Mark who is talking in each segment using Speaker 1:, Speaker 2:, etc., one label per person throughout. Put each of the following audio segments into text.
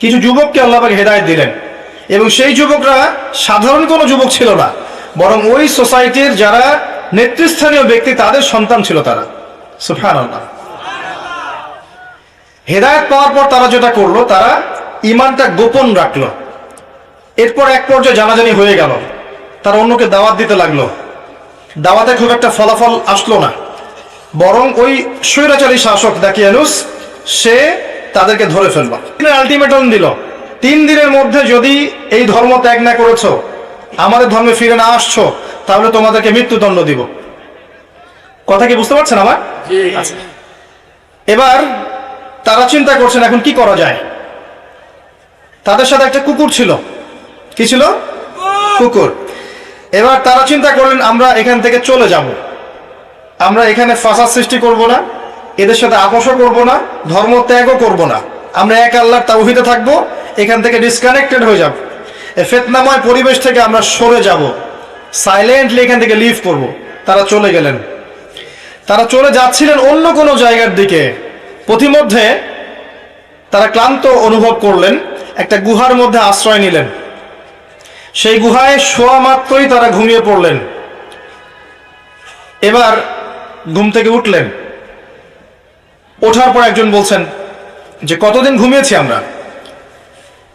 Speaker 1: কিছু যুবককে আল্লাহবাক হেদায়ত দিলেন। এবং সেই যুবকরা সাধারণ কোনো যুবক ছিল না, বরং ওই সোসাইটির যারা নেতৃস্থানীয় ব্যক্তি, তাদের সন্তান ছিল তারা। সুফান হেদায়ত পাওয়ার পর তারা যেটা করল, তারা ইমানটা গোপন রাখল। এরপর এক পর্যায়ে জানাজানি হয়ে গেল। তারা অন্যকে দাওয়াত দিতে লাগল। দাওয়াতে খুব একটা ফলাফল আসলো না। বরং ওই স্বৈরাচারী শাসক দাকিয়ানুস সে তাদেরকে ধরে ফেলল আলটিমেটাম দিল। তিন দিনের মধ্যে যদি এই ধর্ম ত্যাগ না করেছ আমাদের ধর্মে ফিরে না আসছো তাহলে তোমাদেরকে মৃত্যুদণ্ড দিব। কথা কি বুঝতে পারছেন আমার? আচ্ছা। এবার তারা চিন্তা করছেন এখন কি করা যায়? তাদের সাথে একটা কুকুর ছিল। কি ছিল? কুকুর। এবার তারা চিন্তা করলেন আমরা এখান থেকে চলে যাব। আমরা এখানে ফাঁসার সৃষ্টি করব না। এদের সাথে আপোষও করব না, ধর্ম ত্যাগও করব না। আমরা এক আল্লাহর তাওহিদে থাকব, এখান থেকে ডিসকানেক্টেড হয়ে যাব। এই ফেতনাময় পরিবেশ থেকে আমরা সরে যাব। সাইলেন্টলি এখান থেকে লিভ করব। তারা চলে গেলেন। তারা চলে যাচ্ছিলেন অন্য কোনো জায়গার দিকে। প্রতিমধ্যে তারা ক্লান্ত অনুভব করলেন, একটা গুহার মধ্যে আশ্রয় নিলেন। সেই গুহায় শোয়া মাত্রই তারা ঘুমিয়ে পড়লেন। এবার ঘুম থেকে উঠলেন। ওঠার পর একজন বলছেন যে, কতদিন ঘুমিয়েছি আমরা?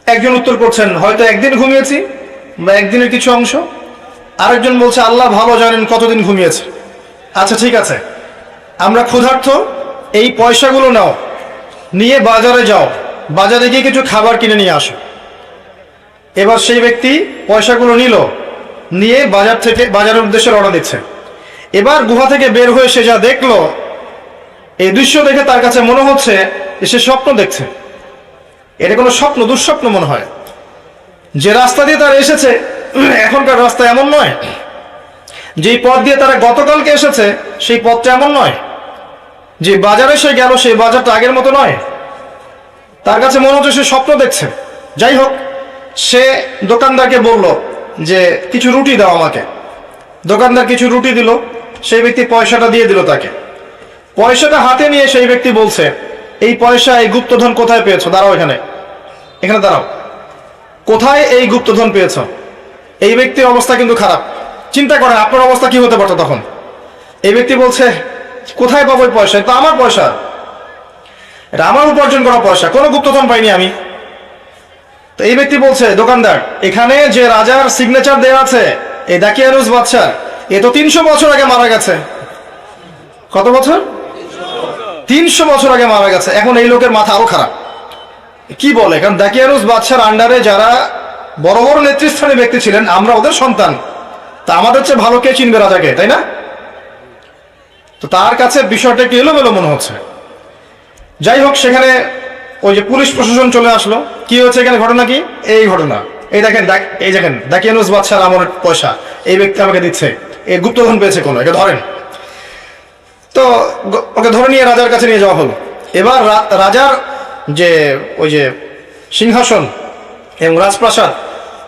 Speaker 1: একজন উত্তর করছেন, হয়তো একদিন ঘুমিয়েছি বা একদিনের কিছু অংশ। আরেকজন বলছে, আল্লাহ ভালো জানেন কতদিন ঘুমিয়েছে। আচ্ছা ঠিক আছে। আমরা ক্ষুধার্থ এই পয়সাগুলো নাও। নিয়ে বাজারে যাও। বাজারে গিয়ে কিছু খাবার কিনে নিয়ে আসো। এবার সেই ব্যক্তি পয়সাগুলো নিল, নিয়ে বাজার থেকে, বাজারের উদ্দেশ্যে রওনা দিচ্ছে। এবার গুহা থেকে বের হয়ে সে যা দেখল এই দৃশ্য দেখে তার কাছে মনে হচ্ছে সে স্বপ্ন দেখছে। এটা কোনো স্বপ্ন, দুঃস্বপ্ন মনে হয়। যে রাস্তা দিয়ে তারা এসেছে, এখনকার রাস্তা এমন নয়। যেই পথ দিয়ে তারা গতকালকে এসেছে, সেই পথটা এমন নয়। যে বাজারে সে গেল, সেই বাজারটা আগের মতো নয়। তার কাছে মনে হচ্ছে সে স্বপ্ন দেখছে। যাই হোক, সে দোকানদারকে বলল যে, কিছু রুটি দাও আমাকে। দোকানদার কিছু রুটি দিল, সেই ব্যক্তি পয়সাটা দিয়ে দিল তাকে। পয়সাটা হাতে নিয়ে সেই ব্যক্তি বলছে, এই পয়সা এই গুপ্তধন কোথায় পেয়েছ? দাঁড়াও এখানে। এখানে দাঁড়াও। কোথায় এই গুপ্তধন পেয়েছ? এই ব্যক্তির অবস্থা কিন্তু খারাপ। চিন্তা করেন, আপনার অবস্থা কি হতে পারতো তখন? এই ব্যক্তি বলছে, কোথায় পাবো পয়সা? তো আমার পয়সা। এটা আমার উপার্জন করা পয়সা। কোনো গুপ্তধন পাইনি আমি। তো এই ব্যক্তি বলছে, দোকানদার, এখানে যে রাজার সিগনেচার দেওয়া আছে, এই দাকিয়ানুস বাদশার এ তো তিনশো বছর আগে মারা গেছে। কত বছর? তিনশো বছর আগে মারা গেছে। এখন এই লোকের মাথা আরও খারাপ। কি বলে? কারণ দাকিয়ানুস বাদশার আন্ডারে যারা বড় বড় নেতৃস্থানীয় ব্যক্তি ছিলেন, আমরা ওদের সন্তান। তা আমাদের চেয়ে ভালো কে চিনবে রাজাকে, তাই না? তো তার কাছে বিষয়টা একটু এলোমেলো মনে হচ্ছে। যাই হোক, সেখানে ওই যে পুলিশ প্রশাসন চলে আসলো। কি হয়েছে এখানে ঘটনা কি? এই ঘটনা। এই দেখেন, দেখ- এই দেখেন দাকিয়ানুস বাদশার আমার পয়সা। এই ব্যক্তি আমাকে দিচ্ছে। এই গুপ্তধন পেয়েছে কোনো? একে ধরেন। তো ওকে ধরে নিয়ে রাজার কাছে নিয়ে যাওয়া হলো। এবার রাজার যে ওই যে সিংহাসন এবং রাজপ্রাসাদ,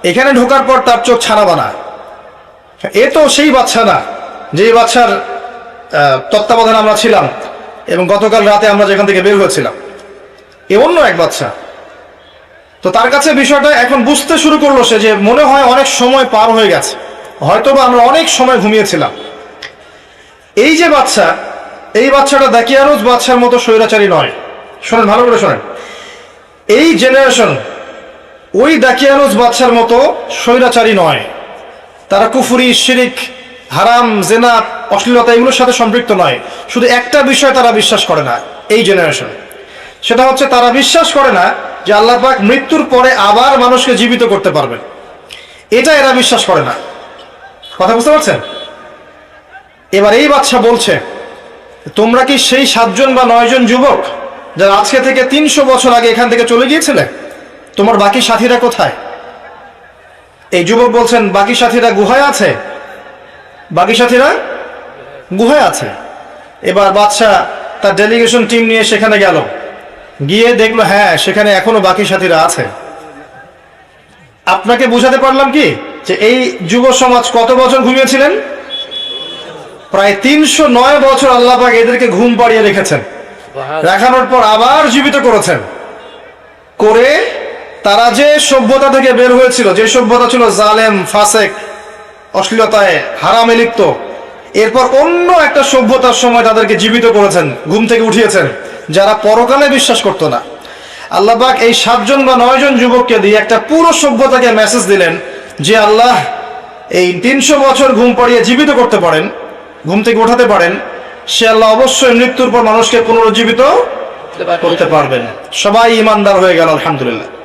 Speaker 1: এখানে ঢোকার পর তার চোখ ছানা বানা এ তো সেই বাচ্চা না, যে বাচ্চার তত্ত্বাবধানে আমরা ছিলাম এবং গতকাল রাতে আমরা যেখান থেকে বের হয়েছিলাম। এ অন্য এক বাচ্চা তো তার কাছে বিষয়টা এখন বুঝতে শুরু করল সে যে মনে হয় অনেক সময় পার হয়ে গেছে। হয়তোবা আমরা অনেক সময় ঘুমিয়েছিলাম। এই যে বাচ্চা এই বাচ্চাটা দাকিয়ানুজ বাচ্চার মতো স্বৈরাচারী নয়। শোনেন, ভালো করে শোনেন। এই জেনারেশন ওই দাকিয়ানুজ বাচ্চার মতো স্বৈরাচারী নয়। তারা কুফুরি, শিরিক, হারাম, জেনা, অশ্লীলতা এগুলোর সাথে সম্পৃক্ত নয়। শুধু একটা বিষয় তারা বিশ্বাস করে না, এই জেনারেশন সেটা হচ্ছে তারা বিশ্বাস করে না যে আল্লাহ পাক মৃত্যুর পরে আবার মানুষকে জীবিত করতে পারবেন। এটা এরা বিশ্বাস করে না। কথা বুঝতে পারছেন? এবার এই বাচ্চা বলছে তোমরা কি সেই সাতজন বা নয়জন যুবক যারা আজকে থেকে তিনশো বছর আগে এখান থেকে চলে গিয়েছিলে? তোমার বাকি সাথীরা কোথায়? এই যুবক বলছেন, বাকি সাথীরা গুহায় আছে। বাকি সাথীরা গুহায় আছে। এবার বাচ্চা তার ডেলিগেশন টিম নিয়ে সেখানে গেল। গিয়ে দেখল হ্যাঁ সেখানে এখনও বাকি সাথীরা আছে। আপনাকে বুঝাতে পারলাম কি? যে এই যুব সমাজ কত বছর ঘুমিয়েছিলেন? প্রায় তিনশো নয় বছর আল্লাপাক এদেরকে ঘুম পাড়িয়ে রেখেছেন। রাখানোর পর আবার জীবিত করেছেন। করে তারা যে সভ্যতা থেকে বের হয়েছিল যে সভ্যতা ছিল জালেম ফাসেক অশ্লীলতায় হারামে লিপ্ত এরপর অন্য একটা সভ্যতার সময় তাদেরকে জীবিত করেছেন ঘুম থেকে উঠিয়েছেন যারা পরকালে বিশ্বাস করতো না। আল্লাহবাক এই সাতজন বা নয়জন যুবককে দিয়ে একটা পুরো সভ্যতাকে মেসেজ দিলেন যে আল্লাহ এই তিনশো বছর ঘুম পাড়িয়ে জীবিত করতে পারেন ঘুম থেকে উঠাতে পারেন সে আল্লাহ অবশ্যই মৃত্যুর পর মানুষকে পুনরুজ্জীবিত করতে পারবেন। সবাই ইমানদার হয়ে গেল আলহামদুলিল্লাহ।